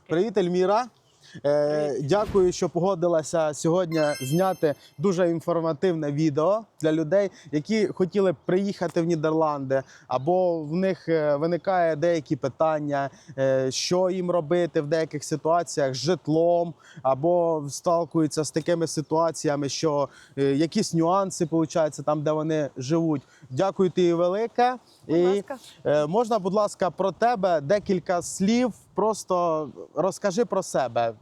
Привіт, Ельміра. Е, дякую, що погодилася сьогодні зняти дуже інформативне відео для людей, які хотіли б приїхати в Нідерланди, або в них е, виникає деякі питання, е, що їм робити в деяких ситуаціях з житлом, або сталкуються з такими ситуаціями, що е, якісь нюанси получаються там, де вони живуть. Дякую тобі велике. Будь ласка. Е, Можна, будь ласка, про тебе декілька слів. Просто розкажи про себе.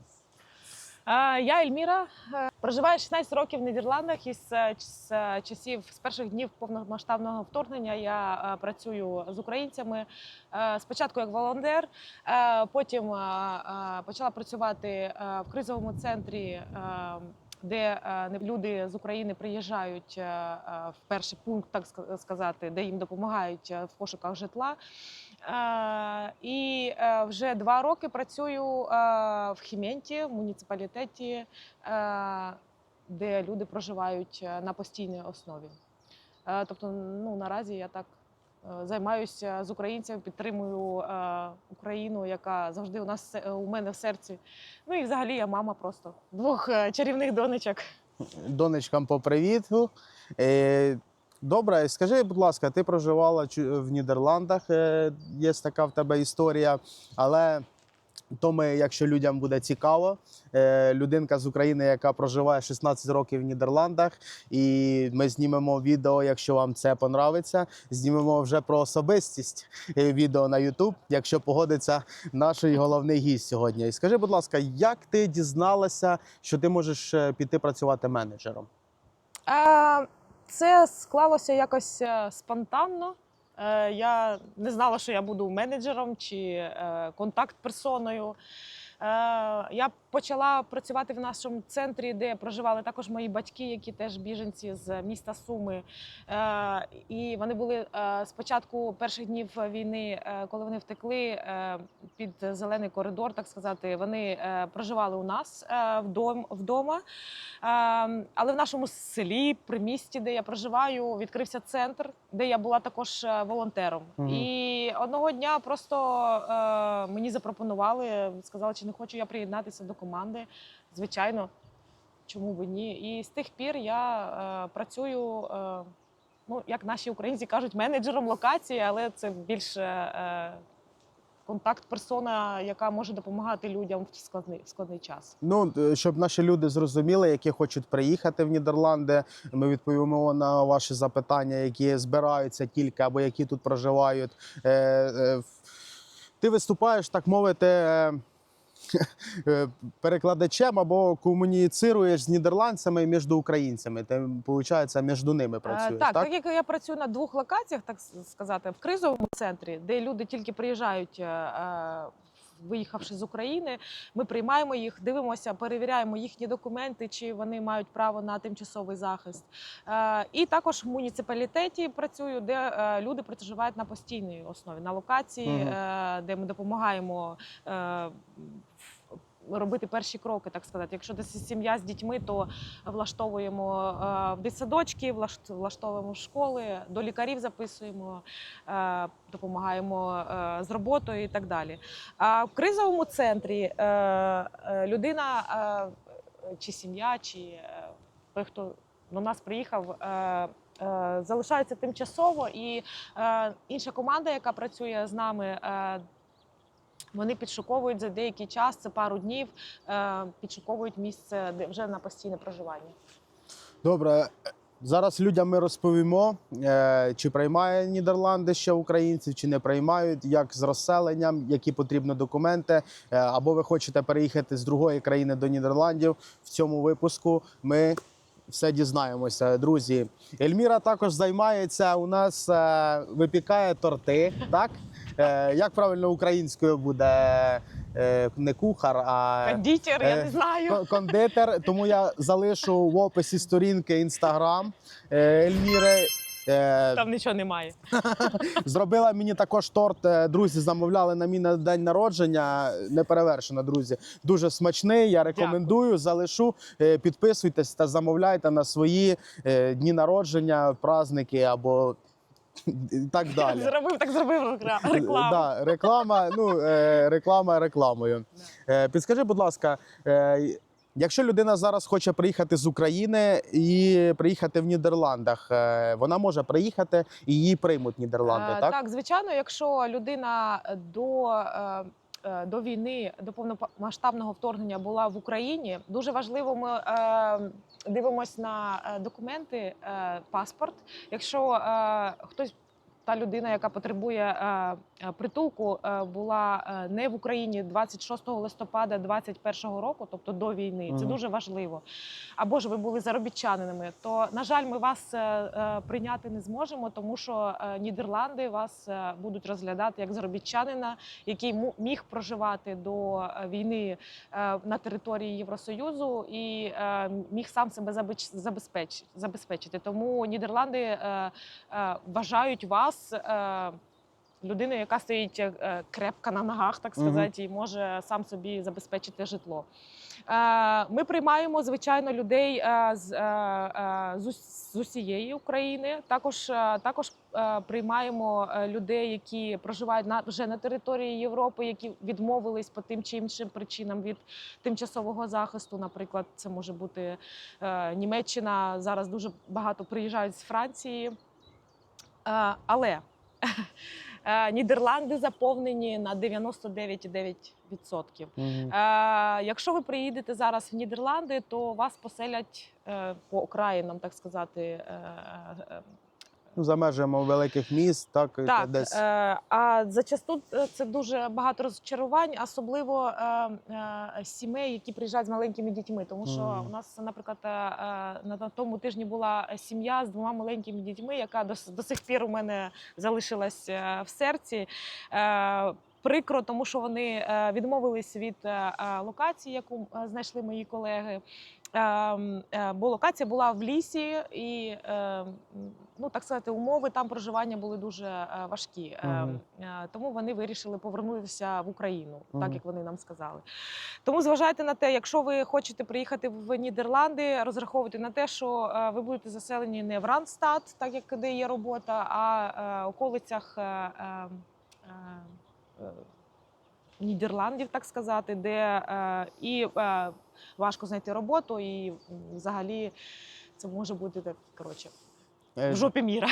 Я Ельміра, е, проживаю 16 років в Нідерландах із е, е, часів з перших днів повномасштабного вторгнення. Я працюю з українцями спочатку як волонтер, потім почала працювати в кризовому центрі. Де е, люди з України приїжджають е, е, в перший пункт, так сказати, де їм допомагають в пошуках житла. І вже два роки працюю в Хіменті, в муніципалітеті, де люди проживають на постійній основі. Тобто, ну наразі я так займаюся з українцями, підтримую е, Україну, яка завжди у нас у мене в серці. Ну і взагалі я мама просто двох е, чарівних донечок. Донечкам по привіту. Е, Добре, скажи, будь ласка, ти проживала в Нідерландах, е, є така в тебе історія, але то ми, якщо людям буде цікаво, е, людинка з України, яка проживає 16 років в Нідерландах, і ми знімемо відео, якщо вам це понравиться, знімемо вже про особистість е, відео на YouTube, якщо погодиться наш головний гість сьогодні. І скажи, будь ласка, як ти дізналася, що ти можеш е, піти працювати менеджером? Це склалося якось спонтанно. Е, Я не знала, що я буду менеджером чи е, контакт-персоною. Е, Я почала працювати в нашому центрі, де проживали також мої батьки, які теж біженці з міста Суми. Е, І вони були е, спочатку перших днів війни, е, коли вони втекли е, під зелений коридор, так сказати, вони е, проживали у нас е, вдома. Але в нашому селі, при місті, де я проживаю, відкрився центр, де я була також е, волонтером. Мгм. І одного дня просто е, мені запропонували, сказали, чи не хочу я приєднатися до команди. Звичайно, чому б ні. І з тих пір я е, працюю. Е, Ну, як наші українці кажуть, менеджером локації, але це більше е, контакт-персона, яка може допомагати людям в складний, складний час. Ну, е, щоб наші люди зрозуміли, які хочуть приїхати в Нідерланди, ми відповімо на ваші запитання, які збираються тільки або які тут проживають. Е, е, Ти виступаєш, так мовити, е, перекладачем або комуніцируєш з нідерландцями між українцями. Ти, виходить, між ними Е, працюєш. Так, так? так як я працюю на двох локаціях, так сказати, в кризовому центрі, де люди тільки приїжджають, е, е, виїхавши з України, ми приймаємо їх, дивимося, перевіряємо їхні документи, чи вони мають право на тимчасовий захист. Е, І також в муніципалітеті працюю, де е, люди проживають на постійній основі, на локації, е, де ми допомагаємо. Е, Робити перші кроки, так сказати. Якщо це сім'я з дітьми, то влаштовуємо е, в дитсадочки, влаштовуємо в школи, до лікарів записуємо, е, допомагаємо е, з роботою і так далі. А в кризовому центрі е, е, людина е, чи сім'я, чи е, той, хто до нас приїхав. е, е, Залишається тимчасово, і е, інша команда, яка працює з нами, е, вони підшуковують за деякий час, це пару днів, е, підшуковують місце вже на постійне проживання. Добре. Зараз людям ми розповімо, е, чи приймає Нідерланди ще українців, чи не приймають, як з розселенням, які потрібні документи, е, або ви хочете переїхати з другої країни до Нідерландів. В цьому випуску ми все дізнаємося. Друзі, Ельміра також займається у нас, випікає торти. Так як правильно українською буде е, не кухар, а Кондитер, я е, не знаю. Кондитер, тому я залишу в описі сторінки інстаграм Ельміри. Е, Там нічого немає. Зробила мені також торт. е, Друзі замовляли на мій на день народження. Неперевершено, друзі. Дуже смачний. Я рекомендую. Залишу. Е, Підписуйтесь та замовляйте на свої е, дні народження, праздники або і так далі. Зробив, так зробив рекла- рекламу. Да, реклама, ну, е, реклама рекламою. Е, Підскажи, будь ласка, е, якщо людина зараз хоче приїхати з України і приїхати в Нідерландах, е, вона може приїхати і її приймуть Нідерланди, Е, так? Так, звичайно, якщо людина до, е, е, до війни, до повномасштабного вторгнення була в Україні, дуже важливо, ми е, дивимося на е, документи, е, паспорт. Якщо е, хтось. Та людина, яка потребує е, е, притулку, е, була не в Україні 26 листопада 2021 року, тобто до війни. Це дуже важливо. Або ж ви були заробітчанинами, то на жаль, ми вас прийняти не зможемо, тому що Нідерланди вас будуть розглядати як заробітчанина, який міг проживати до війни на території Євросоюзу і міг сам себе забезпечити. Тому Нідерланди вважають вас. Е, Людиною, яка стоїть е, крепко на ногах, так сказати, і може сам собі забезпечити житло. Е, Ми приймаємо звичайно людей е, з, е, е, з з усієї України. Також е, також е, приймаємо е, людей, які проживають на вже на території Європи, які відмовились по тим чи іншим причинам від тимчасового захисту. Наприклад, це може бути е, Німеччина. Зараз дуже багато приїжджають з Франції. Але е, Нідерланди заповнені на 99,9%. Mm. Е, якщо ви приїдете зараз в Нідерланди, то вас поселять е, по окраїнам, так сказати. е, Ну, за межами великих міст, так, так, десь. е, а зачасту е, це дуже багато розчарувань, особливо е, е, сімей, які приїжджають з маленькими дітьми. Тому що Мгм. у нас, наприклад, е, е, на на тому тижні була сім'я з двома маленькими дітьми, яка до, до сих пір у мене залишилась е, в серці. Е, Прикро, тому що вони відмовились від локації, яку знайшли мої колеги. Ем, е, Бо локація була в лісі, і е, ну так сказати, умови там проживання були дуже е, важкі. Е, Тому вони вирішили повернутися в Україну, Мгм. так як вони нам сказали. Тому зважайте на те, якщо ви хочете приїхати в Нідерланди, розраховуйте на те, що ви будете заселені не в Ранстад, так як де є робота, а е, околицях. Нідерландів, так сказати, де е, і е, важко знайти роботу, і взагалі це може бути так коротше в жопі міра.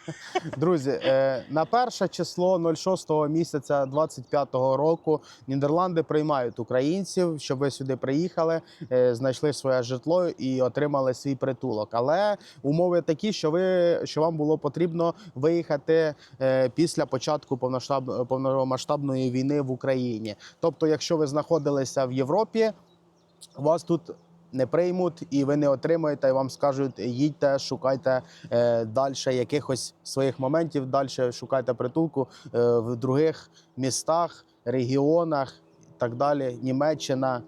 Друзі, е, на перше число 06 місяця 25-го року Нідерланди приймають українців, щоб ви сюди приїхали, е, знайшли своє житло і отримали свій притулок. Але умови такі, що ви що вам було потрібно виїхати е, після початку повномасштабної війни в Україні. Тобто, якщо ви знаходилися в Європі, у вас тут не приймуть і ви не отримаєте, і вам скажуть, їдьте, шукайте е, далі якихось своїх моментів, далі шукайте притулку е, в других містах, регіонах і так далі. Німеччина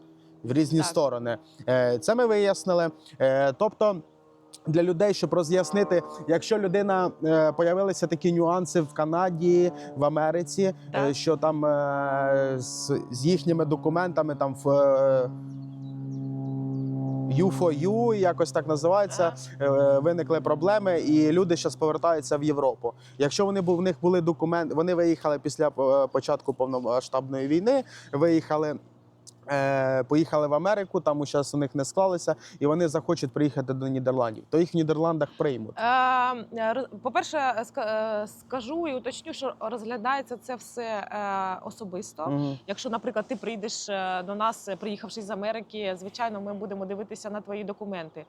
в різні Так. сторони. Е, це ми вияснили. Тобто. Для людей, щоб роз'яснити, якщо людина е, появилися такі нюанси в Канаді, в Америці, е, що там е, з, з їхніми документами там в е, U4U, якось так називається, е, виникли проблеми, і люди зараз повертаються в Європу. Якщо вони в них були документи, вони виїхали після е, початку повномасштабної війни, виїхали. Е, Поїхали в Америку, там зараз у них не склалося, і вони захочуть приїхати до Нідерландів. То їх в Нідерландах приймуть. Е, По-перше, ска- е, скажу і уточню, що розглядається це все особисто. Мгм. Якщо, наприклад, ти прийдеш до нас, приїхавши з Америки, звичайно, ми будемо дивитися на твої документи.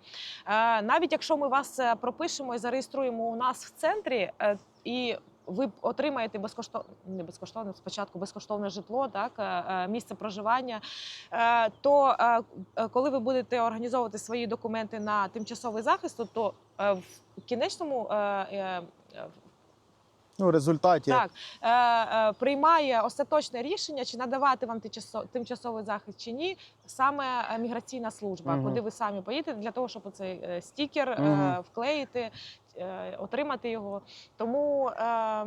Навіть якщо ми вас пропишемо і зареєструємо у нас в центрі, і ви отримаєте безкоштовне, не безкоштовне, спочатку безкоштовне житло, так е, е, місце проживання. е, То коли ви будете організовувати свої документи на тимчасовий захист, то е, в кінечному Ну, результаті так, е, е, приймає остаточне рішення, чи надавати вам тимчасо- тимчасовий захист чи ні, саме міграційна служба, Мгм. куди ви самі поїдете для того, щоб цей стікер е, вклеїти, отримати його. Тому е,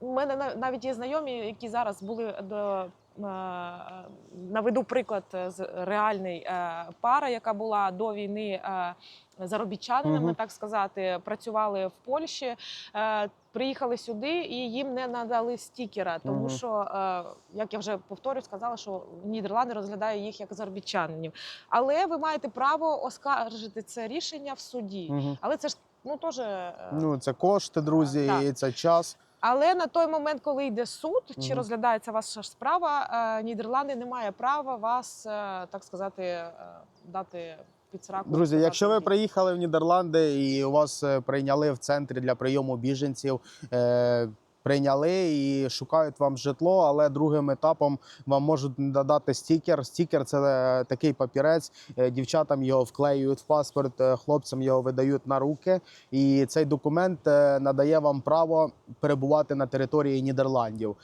у мене на- навіть є знайомі, які зараз були до наведу приклад е, з реальний е, пара, яка була до війни е, заробітчанинами, Мгм. так сказати, працювали в Польщі. е, Приїхали сюди і їм не надали стікера, тому що, е, як я вже повторю, сказала, що Нідерланди розглядає їх як заробітчанинів. Але ви маєте право оскаржити це рішення в суді. Але це ж ну теж. е, Ну, це кошти, друзі, і це час. Але на той момент, коли йде суд, чи Мгм. розглядається ваша справа, е, Нідерланди не має права вас, е, так сказати, е, дати під сраку. Друзі, якщо ви приїхали в Нідерланди і вас е, прийняли в центрі для прийому біженців, прийняли і шукають вам житло, але другим етапом вам можуть надати стікер. Стікер це е, такий папірець. е, Дівчатам його вклеюють в паспорт, е, хлопцям його видають на руки. І цей документ надає вам право перебувати на території Нідерландів.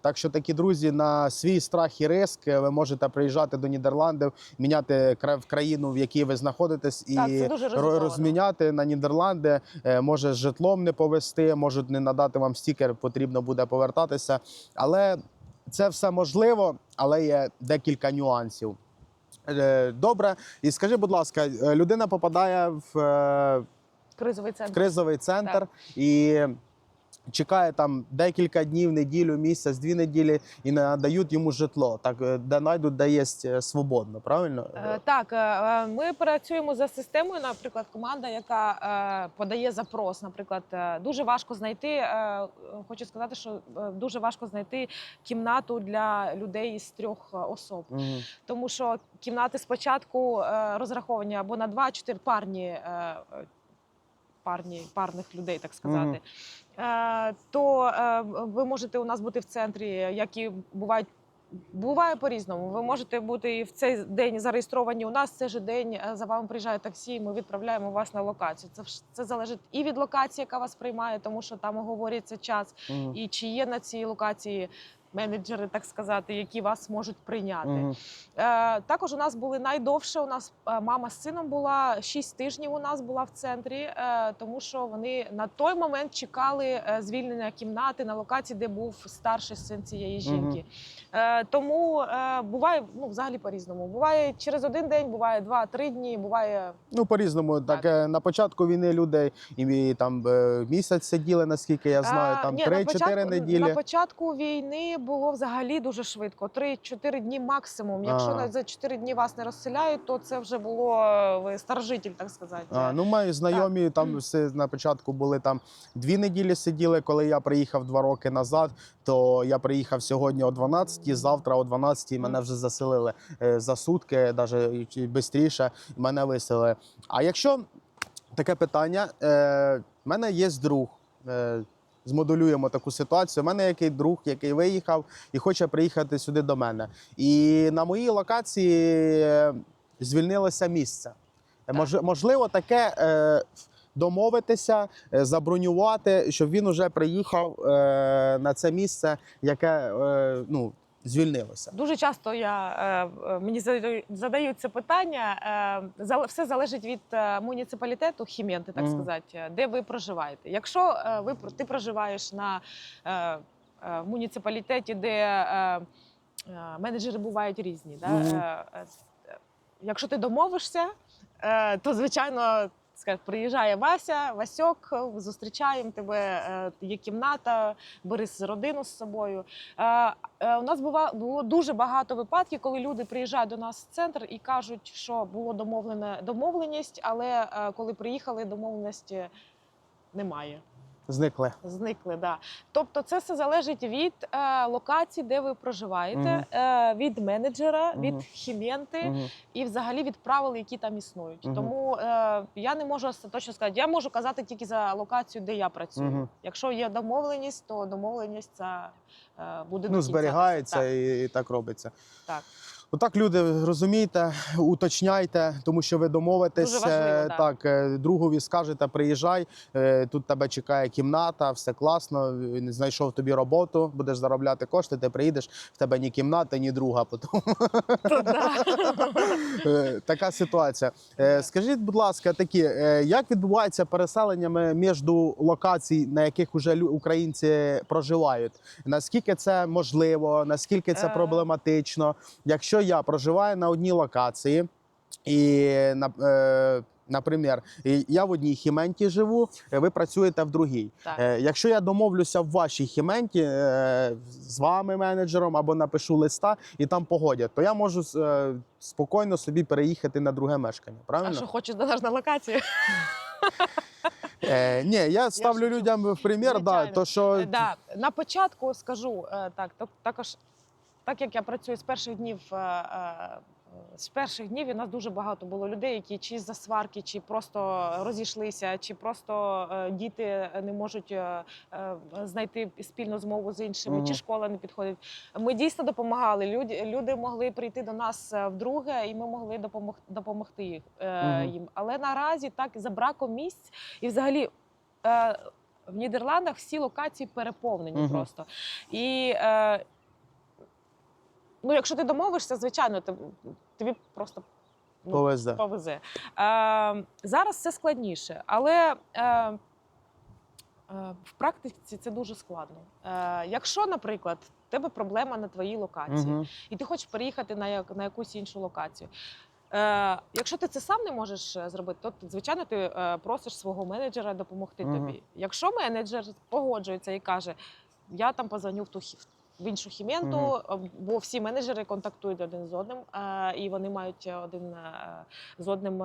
Так що такі друзі, на свій страх і риск ви можете приїжджати до Нідерландів, міняти в країну, в якій ви знаходитесь, і Так, розміняти на Нідерланди. Може з житлом не повезти, можуть не надати вам стікер, потрібно буде повертатися. Але це все можливо, але є декілька нюансів. Е, Добре, і скажи, будь ласка, е, людина попадає в кризовий кризовий в центр. кризовий центр Так. і чекає там декілька днів, неділю, місяць, дві неділі і надають йому житло. Так е, де знайдуть, де є е, свободно, правильно? Е, Так, ми працюємо за системою. Наприклад, команда, яка подає запрос. Наприклад, дуже важко знайти. Хочу сказати, що дуже важко знайти кімнату для людей із трьох особ. Мгм. тому що кімнати спочатку розраховані або на два-чотири парні. Парні парних людей, так сказати, е, то е, ви можете у нас бути в центрі, як і бувають. Буває по-різному. Ви можете бути і в цей день зареєстровані у нас. В цей же день е, за вами приїжджає таксі. і Ми відправляємо вас на локацію. Це це залежить і від локації, яка вас приймає, тому що там оговорюється час, Мгм. і чи є на цій локації менеджери, так сказати, які вас можуть прийняти. Мгм. Е, також у нас були найдовше. У нас е, мама з сином була 6 тижнів. У нас була в центрі, е, тому що вони на той момент чекали е, звільнення кімнати на локації, де був старший син цієї жінки. Е, тому е, буває ну взагалі по-різному. Буває через один день, буває два-три дні. Буває Ну, по-різному. Так, Так. е, на початку війни люди і там місяць сиділи, наскільки я знаю, там ні, на 3-4 початку- неділі. На початку війни було взагалі дуже швидко. 3-4 дні максимум. Якщо А. за 4 дні вас не розселяють, то це вже було е, ви старожитель, так сказати. А, ну, мої знайомі там все на початку були там дві неділі сиділи. Коли я приїхав два роки назад, то я приїхав сьогодні о 12, завтра о 12 мене вже заселили е, за сутки, навіть швидше мене виселили. А якщо таке питання, е, в мене є друг. Е, Змодулюємо таку ситуацію. У мене який друг, який виїхав і хоче приїхати сюди до мене. І на моїй локації е, звільнилося місце. Так. Мож, можливо, таке е, домовитися, е, забронювати, щоб він уже приїхав е, на це місце, яке е, ну, звільнилося. Дуже часто я е, е, мені задають- це питання. Е, все залежить від муніципалітету, хім'єнти, так Мгм. сказати, де ви проживаєте. Якщо ви ти проживаєш на в муніципалітеті, де менеджери бувають різні, да? Якщо ти домовишся, то звичайно. Скажуть, Приїжджає Вася, Васьок, зустрічаємо тебе, е, є кімната, бери родину з собою. Е, е, У нас було дуже багато випадків, коли люди приїжджають до нас в центр і кажуть, що було домовлене домовленість, але коли приїхали, домовленості немає. Зникли. Зникли, да. Тобто, це все залежить від е, локації, де ви проживаєте, Мгм. е, від менеджера, від Мгм. хім'єнти Мгм. і взагалі від правил, які там існують. Мгм. Тому е, я не можу остаточно сказати. Я можу казати тільки за локацію, де я працюю. Мгм. Якщо є домовленість, то домовленість ця е, буде до Ну, кінця. зберігається Так, і, і так робиться. так. Отак, люди, розумієте, уточняйте, тому що ви домовитесь. Важливо, е, да. Так, е, другові скажете, приїжджай, е, тут тебе чекає кімната, все класно. Він знайшов тобі роботу, будеш заробляти кошти, ти приїдеш, в тебе ні кімната, ні друга. Потім така ситуація. Скажіть, будь ласка, такі, як відбувається переселеннями між локацій, на яких уже українці проживають? Наскільки це можливо? Наскільки це проблематично? Якщо я проживаю на одній локації і на. Е, Наприклад, я в одній хіменті живу, е, ви працюєте в другій. Так. Е, Якщо я домовлюся в вашій хіменті е, з вами, менеджером, або напишу листа і там погодять, то я можу спокійно собі переїхати на друге мешкання. А Правильно? що хочеш до нас на локацію? Е, ні, я ставлю шучу. людям в примір, да, то що Да. На початку скажу так, так, також так як я працюю з перших днів. е, е, З перших днів у нас дуже багато було людей, які чи за сварки, чи просто розійшлися, чи просто е, діти не можуть знайти спільну змову з іншими, Мгм. чи школа не підходить. Ми дійсно допомагали. Люди, люди могли прийти до нас вдруге, і ми могли допомог, допомогти їх, Мгм. їм. Але наразі так за браком місць і взагалі. В Нідерландах всі локації переповнені Мгм. просто. І е, ну, якщо ти домовишся, звичайно, ти, тобі просто ну, повезе. повезе. Е, зараз це складніше, але е, е, в практиці це дуже складно. Е, якщо, наприклад, в тебе проблема на твоїй локації, Мгм. і ти хочеш переїхати на, як- на якусь іншу локацію. Е, якщо ти це сам не можеш е, зробити, то звичайно ти е, просиш свого менеджера допомогти Мгм. тобі. Якщо менеджер погоджується і каже, я там позвоню в ту хі- в іншу хіменту, угу. бо всі менеджери контактують один з одним, е, і вони мають е, один е, з одним.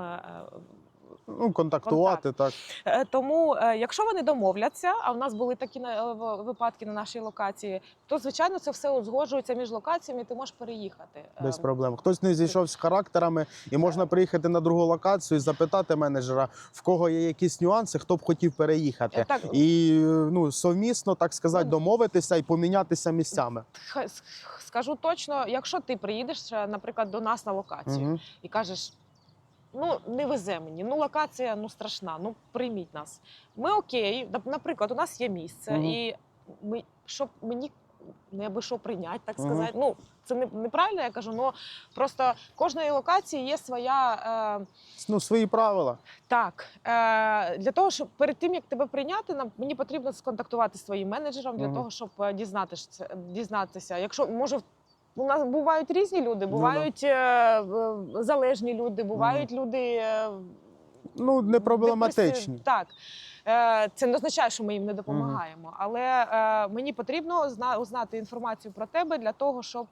Ну, контактувати так. Е, Тому, е, якщо вони домовляться, а в нас були такі е, випадки на нашій локації, то звичайно це все узгоджується між локаціями, і ти можеш переїхати. Без проблем. Хтось не зійшов з характерами, і можна приїхати на другу локацію і запитати менеджера, в кого є якісь нюанси, хто б хотів переїхати. Так, І ну, совмісно, так сказати, Ну, домовитися і помінятися місцями. скажу точно, якщо ти приїдеш, наприклад, до нас на локацію Угу. і кажеш. Ну, не везе мені, ну локація ну страшна, ну прийміть нас. Ми окей, наприклад, у нас є місце, Мгм. і ми, щоб мені не аби що прийняти, так сказати. Ну, це не, неправильно, я кажу, але просто кожної локації є своя. Е, Ну, свої правила. Так, е, для того, щоб перед тим як тебе прийняти, нам мені потрібно сконтактувати з своїм менеджером для Мгм. того, щоб е, дізнатися, дізнатися. Якщо може. У нас бувають різні люди, Ну да. бувають е, е, залежні люди, бувають люди е, Ну, не проблематичні. Так. Це не означає, що ми їм не допомагаємо. Але е, мені потрібно зна- узнати інформацію про тебе для того, щоб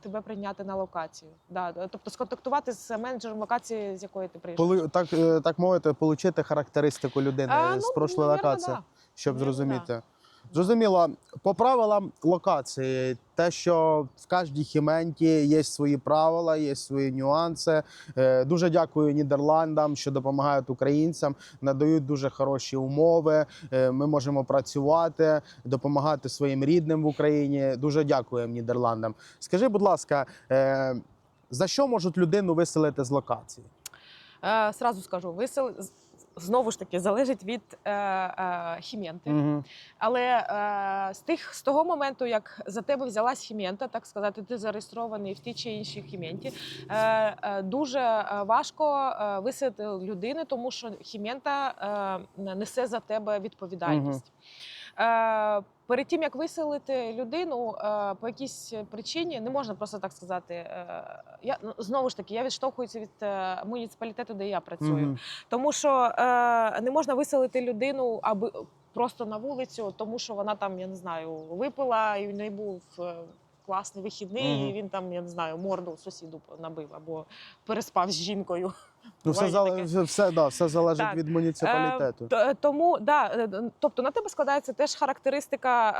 тебе прийняти на локацію. Да. Тобто сконтактувати з менеджером локації, з якої ти приїжджаєш. Поли, так, так мовити, отримати характеристику людини А, з ну, прошлої локації, да. щоб зрозуміти. Зрозуміло, по правилам локації, те, що в кожній хіменті є свої правила, є свої нюанси. Е, Дуже дякую Нідерландам, що допомагають українцям, надають дуже хороші умови. Е, Ми можемо працювати, допомагати своїм рідним в Україні. Дуже дякуємо Нідерландам. Скажи, будь ласка, е, за що можуть людину виселити з локації? Сразу скажу, висел знову ж таки залежить від е, е, хім'єнти. Угу. Але е, з тих з того моменту, як за тебе взялась хім'єнта, так сказати, ти зареєстрований в тій чи іншій хім'єнті, е, е, дуже е, важко е, виселити людини, тому що хім'єнта е, несе за тебе відповідальність. Е, Перед тим як виселити людину е, по якійсь причині, не можна просто так сказати. е, Я ну, знову ж таки я відштовхуюся від муніципалітету, де я працюю. Угу. Тому що не можна виселити людину аби просто на вулицю, тому що вона там, я не знаю, випила і в неї був класний вихідний, Мгм. і він там, я не знаю, морду сусіду набив або переспав з жінкою. Ну, все, таке. все, все, да, все залежить Так. від муніципалітету. Т- Тому да, е, тобто на тебе складається теж характеристика.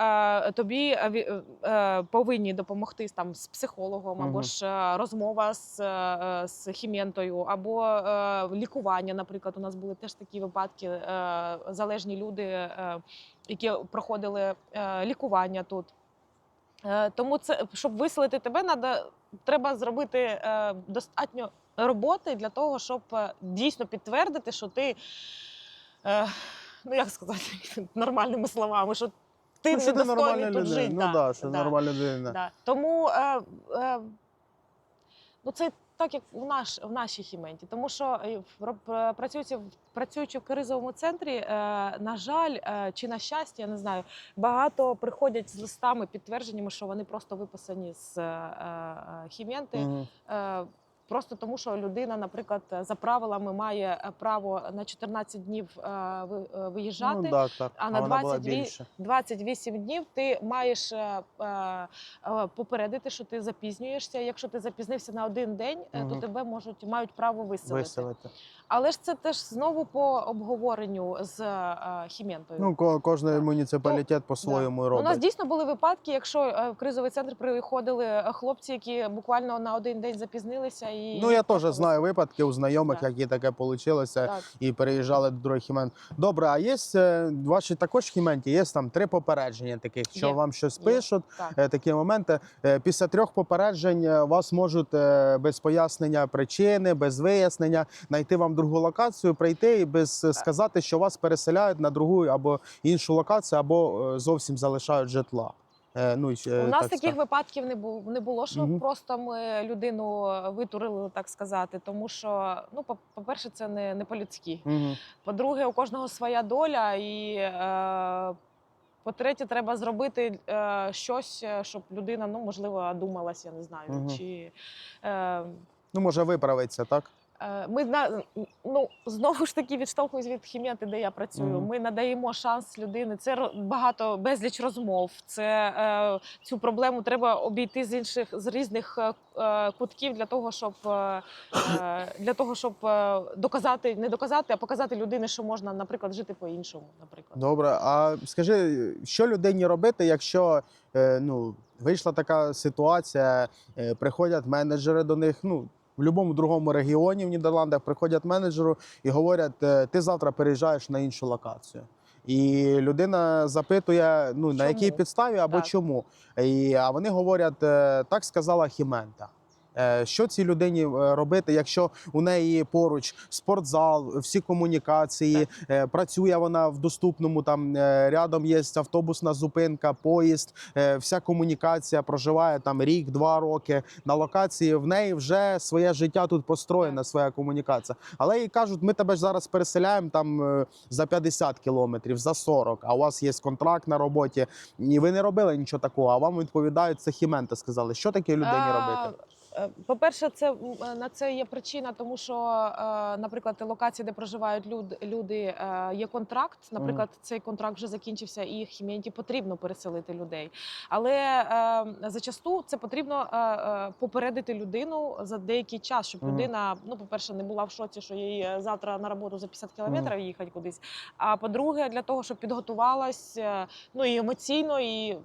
е, Тобі е, ві- е, повинні допомогти там з психологом, або Мгм. ж е, розмова з, е, з хіментою, або е, лікування. Наприклад, у нас були теж такі випадки. е, Залежні люди, е, які проходили е, лікування тут. Е, Тому це щоб виселити тебе, надо, треба зробити е, достатньо роботи для того, щоб е, дійсно підтвердити, що ти, е, ну як сказати нормальними словами, що ти ну, недостойний тут жити. Ну да, да, що да. нормальна людина. Да. Тому е, е, ну, це так, як в, наш, в нашій хіменті. Тому що е, працюючи, в- працюючи в кризовому центрі, е, на жаль, е, чи на щастя, я не знаю, багато приходять з листами, підтвердженнями, що вони просто виписані з е, е, хіменти. Мгм. Е, Просто тому, що людина, наприклад, за правилами має е, право на 14 днів е, ви- е, виїжджати. Ну, так, так. А на вона була 22 28 днів ти маєш е, е, е, попередити, що ти запізнюєшся. Якщо ти запізнився на один день, е, то тебе можуть мають право виселити. Виселити. Але ж це теж знову по обговоренню з е, хіментою. Ну, ко- кожний Так. муніципалітет по-своєму У нас дійсно були випадки, якщо е, в кризовий центр приходили е, хлопці, які буквально на один день запізнилися, і Ну, я теж знаю випадки у знайомих, Так. які таке вийшло, Так. і переїжджали до других імен. Добре, а є е, ваші також хіменті, є там три попередження таких, що Є. вам щось Є. пишуть, Так. е, такі моменти. Е, Після трьох попереджень е, вас можуть е, без пояснення причини, без вияснення знайти вам другу локацію, прийти і без е, сказати, що вас переселяють на другу або іншу локацію, або е, зовсім залишають житла. Е, Ну, і, е, У нас так таких сказати. випадків не було, не було, що Мгм. просто ми людину витурили, так сказати. Тому що, ну, по- по-перше, це не, не по-людськи. Мгм. По-друге, у кожного своя доля, і е, по-третє, треба зробити е, щось, е, щоб людина, ну, можливо, думалась, я не знаю. Мгм. Чи, е, Ну, може виправиться, так? Е, Ми ну знову ж таки відштовхуюсь від хіміати, де я працюю. Ми надаємо шанс людини. Це багато безліч розмов. Це е, цю проблему треба обійти з інших з різних е, кутків для того, щоб е, для того, щоб доказати, не доказати, а показати людині, що можна, наприклад, жити по-іншому. Наприклад, Добре, а скажи, що людині робити, якщо е, ну, вийшла така ситуація, е, приходять менеджери до них, ну, в будь-якому другому регіоні в Нідерландах приходять менеджеру і говорять, е, ти завтра переїжджаєш на іншу локацію. І людина запитує, ну на якій підставі або Так. чому. І, а вони говорять, е, так сказала Хімента. Е, Що цій людині е, робити, якщо у неї поруч спортзал, всі комунікації, е, працює вона в доступному там рядом є автобусна зупинка, поїзд, вся комунікація проживає там рік, два роки на локації. В неї вже своє життя тут построєна, своя комунікація. Але їй кажуть, ми тебе ж зараз переселяємо там за 50 кілометрів, за 40, А у вас є контракт на роботі, і ви не робили нічого такого. А вам відповідають це хімента. Сказали, що таке людині робити? Е, По-перше, це е, на це є причина, тому що, е, наприклад, локації, де проживають люд, люди, є контракт. Наприклад, цей контракт вже закінчився, і хімієнті потрібно переселити людей. Але зачасту це потрібно попередити людину за деякий час, щоб людина, ну, по-перше, не була в шоці, що їй завтра на роботу за 50 кілометрів їхати кудись. А по-друге, для того, щоб підготувалась, ну і емоційно, і.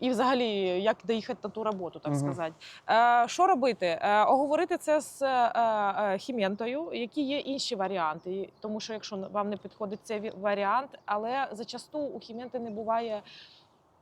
І взагалі, як доїхати на ту роботу, так сказати. Е, що робити? Е, оговорити це з е, е, хіментою, які є інші варіанти. Тому що якщо вам не підходить цей варіант, але зачасту у хіменти не буває.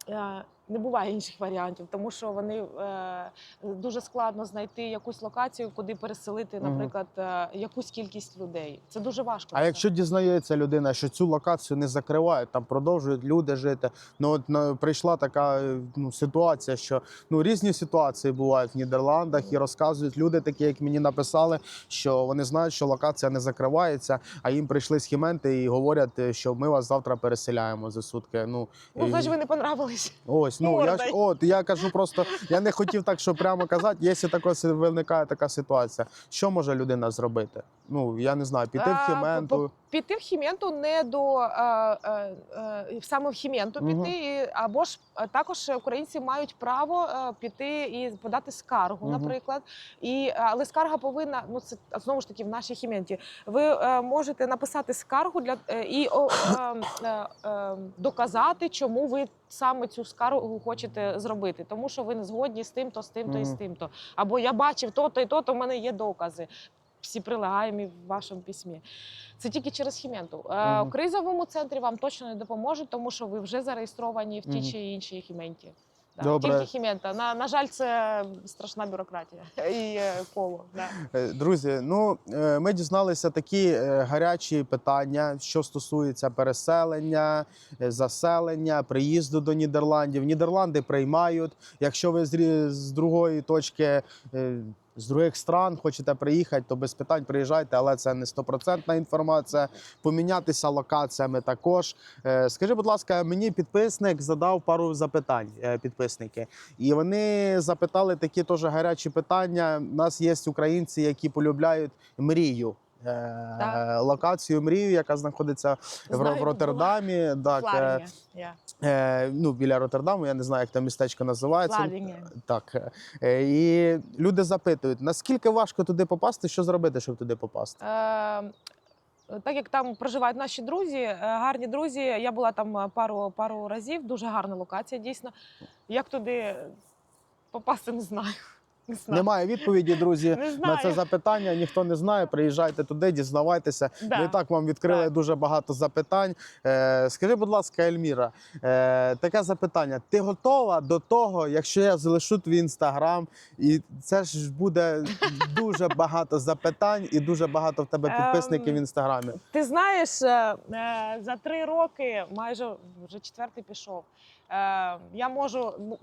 е, Не буває інших варіантів, тому що вони е, дуже складно знайти якусь локацію, куди переселити, наприклад, е, якусь кількість людей. Це дуже важко. А якщо дізнається людина, що цю локацію не закривають, там продовжують люди жити. Ну от на, прийшла така е, ну, ситуація, що ну різні ситуації бувають в Нідерландах і розказують люди, такі як мені написали, що вони знають, що локація не закривається, а їм прийшли з і говорять, е, що ми вас завтра переселяємо за сутки. Ну, ну, і- значить, ви не понравились. Ось, ну я ж от я кажу просто, я не хотів так, що прямо казати. Якщо така виникає така ситуація, що може людина зробити? Ну я не знаю, піти в А, хіменту. Піти в хіменту не до е, е, е, саме в хіменту піти, і- або ж також українці мають право піти і подати скаргу, Мгм. наприклад. І але скарга повинна ну це знову ж таки в нашій хіменті. Ви е, можете написати скаргу для і о, е, е, е, доказати, чому ви саме цю скаргу хочете зробити, тому що ви не згодні з тим, то з тим, то і з тим, то або я бачив то-то і то-то, в мене є докази. Всі прилагаємі в вашому письмі. Це тільки через хіменту. Е, Мгм. Кризовому центрі вам точно не допоможуть, тому що ви вже зареєстровані в тій чи іншій хіменті. Да, Добре. Тільки хімента. На, на жаль, це страшна бюрократія і е, коло. Да. Е, Друзі, ну е, ми дізналися такі е, гарячі питання, що стосується переселення, е, заселення, приїзду до Нідерландів. Нідерланди приймають. Якщо ви з, з другої точки. З других стран хочете приїхати, то без питань приїжджайте, але це не стопроцентна інформація. Помінятися локаціями також. Е, Скажи, будь ласка, мені підписник задав пару запитань. е, Підписники, і вони запитали такі теж гарячі питання. У нас є українці, які полюбляють мрію. Е, Так. Локацію мрію, яка знаходиться в, Знаю, в Роттердамі. Так, е, Фларінге. Е, ну, біля Роттердаму, я не знаю, як там містечко називається. Фларінге. Так. е, І люди запитують, наскільки важко туди попасти, що зробити, щоб туди попасти? Так як там проживають наші друзі, гарні друзі. Я була там пару, пару разів, дуже гарна локація, дійсно. Як туди попасти, не знаю. Не. Немає відповіді, друзі. На це запитання ніхто не знає. Приїжджайте туди, дізнавайтеся. Да. Ми і так вам відкрили Так. дуже багато запитань. Е, скажи, будь ласка, Ельміра, е, таке запитання: ти готова до того, якщо я залишу твій інстаграм, і це ж буде дуже багато запитань, і дуже багато в тебе Ем, підписників в інстаграмі. Ти знаєш, е, е, за три роки, майже вже четвертий пішов, е, я можу ну,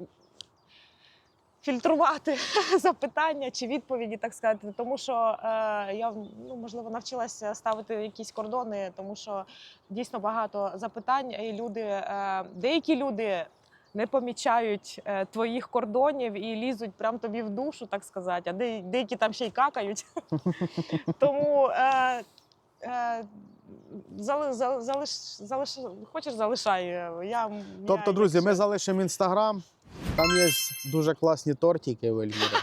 фільтрувати запитання чи відповіді, так сказати, тому що е, я ну, можливо навчилася ставити якісь кордони, тому що дійсно багато запитань, і люди, е, деякі люди. Не помічають е, твоїх кордонів і лізуть прямо тобі в душу, так сказати, а де, деякі там ще й какають. Тому е, е, зали, зали, залиш, залиш, хочеш, залишай. Я, Тобто, я, друзі, ми залишимо інстаграм. Там є дуже класні тортики в Ельмірі.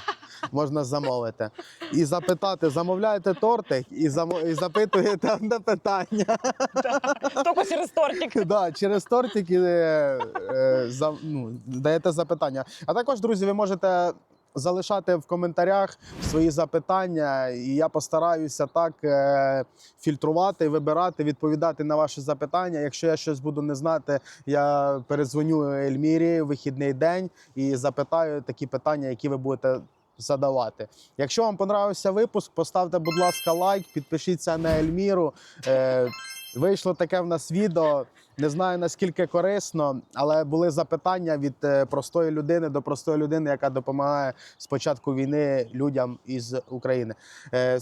Можна замовити. І запитати, замовляєте тортик і, замо... і запитуєте одне питання. Тільки через тортик. Да, через тортики е, е, за, ну, даєте запитання. А також, друзі, ви можете залишати в коментарях свої запитання, і я постараюся так е, фільтрувати, вибирати, відповідати на ваші запитання. Якщо я щось буду не знати, я перезвоню Ельмірі в вихідний день і запитаю такі питання, які ви будете. Задавати. Якщо вам понравився випуск, поставте, будь ласка, лайк, підпишіться на Ельміру. Е, Вийшло таке в нас відео. Не знаю наскільки корисно, але були запитання від е, простої людини до простої людини, яка допомагає з початку війни людям із України. Е,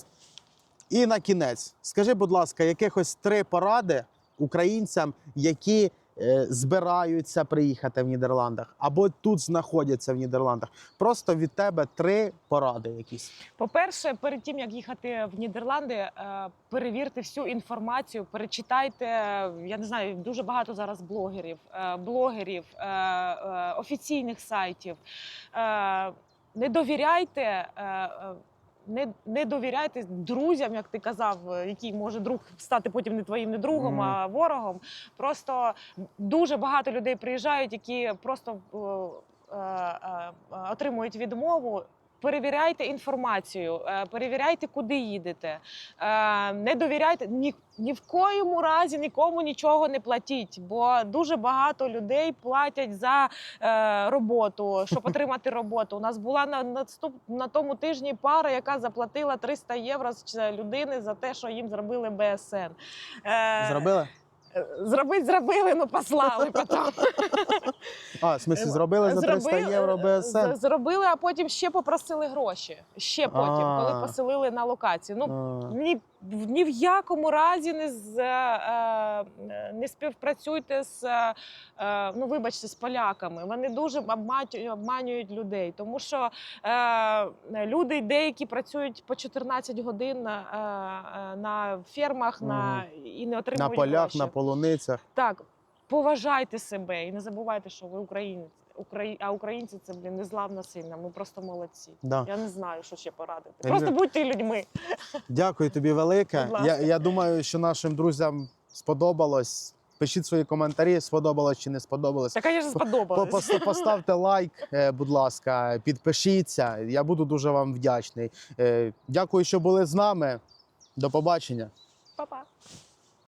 І на кінець, скажи, будь ласка, якихось три поради українцям, які збираються приїхати в Нідерландах або тут знаходяться в Нідерландах. Просто від тебе три поради якісь. По-перше, перед тим як їхати в Нідерланди, е, перевірте всю інформацію, перечитайте. е, Я не знаю, дуже багато зараз блогерів, е, блогерів, е, е, офіційних сайтів. Е, Не довіряйте. Не, не довіряйте друзям, як ти казав, е, який може друг стати потім не твоїм не другом, Мгм. а ворогом. Просто дуже багато людей приїжджають, які просто е, е, отримують відмову. Перевіряйте інформацію, е, перевіряйте, куди їдете. Е, Не довіряйте ні, ні в коєму разі нікому нічого не платіть, бо дуже багато людей платять за е, роботу, щоб отримати роботу. У нас була на, наступ, на тому тижні пара, яка заплатила 300 євро з людини за те, що їм зробили БСН. Зробили? Зробить, зробили, ну послали потім. А, в смислі, зробили за 300 євро е, БСН? Зробили, а потім ще попросили гроші. Ще потім, коли поселили на локацію. Ну А. ні, в- якому разі не з е, е, не співпрацюйте з е, ну, вибачте, з поляками. Вони дуже обманюють, людей, тому що е, люди деякі працюють по 14 годин е, на фермах на і не На полях, гроші. на полуницях. Так, поважайте себе і не забувайте, що ви українець. Украї... А українці це блін незламна сильна. Ми просто молодці. Да. Я не знаю, що ще порадити. Ельві- Просто будьте людьми. Дякую тобі велике. Я, я думаю, що нашим друзям сподобалось. Пишіть свої коментарі, сподобалось чи не сподобалось. Та, звісно, По- сподобалось. Поставте лайк, е, будь ласка, підпишіться. Я буду дуже вам вдячний. Е, Дякую, що були з нами. До побачення. Па-па.